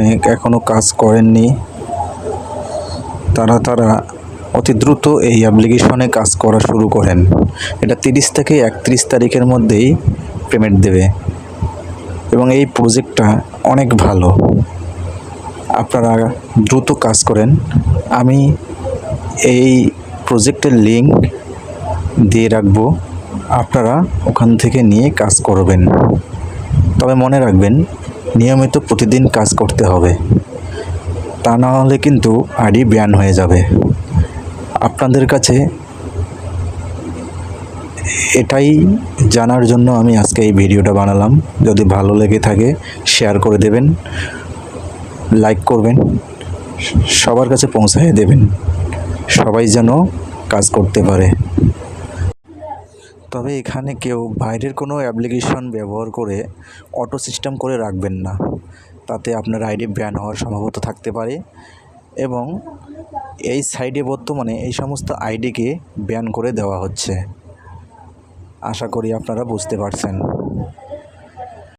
অনেক এখনও কাজ করেননি। তারা তারা অতি দ্রুত এই অ্যাপ্লিকেশনে কাজ করা শুরু করেন। এটা তিরিশ থেকে একত্রিশ তারিখের মধ্যেই পেমেন্ট দেবে। এবং এই প্রজেক্টটা অনেক ভালো। আপনারা দ্রুত কাজ করেন। আমি এই প্রজেক্টের লিঙ্ক দিয়ে রাখব। আপনারা ওখান থেকে নিয়ে কাজ করবেন। তবে মনে রাখবেন নিয়মিত প্রতিদিন কাজ করতে হবে। তা না হলে কিন্তু আইডি ব্যান হয়ে যাবে। আপনাদের কাছে এটাই জানার জন্য আমি আজকে এই ভিডিওটা বানালাম। যদি ভালো লেগে থাকে শেয়ার করে দেবেন লাইক করবেন, সবার কাছে পৌঁছায় দেবেন। সবাই যেন কাজ করতে পারে। তবে এখানে কেউ বাইরের কোনো অ্যাপ্লিকেশন ব্যবহার করে অটো সিস্টেম করে রাখবেন না। তাতে আপনার আইডি ব্যান হওয়ার সম্ভবত থাকতে পারে এবং এই সাইডে বর্তমানে এই সমস্ত আইডিকে ব্যান করে দেওয়া হচ্ছে। আশা করি আপনারা বুঝতে পারছেন।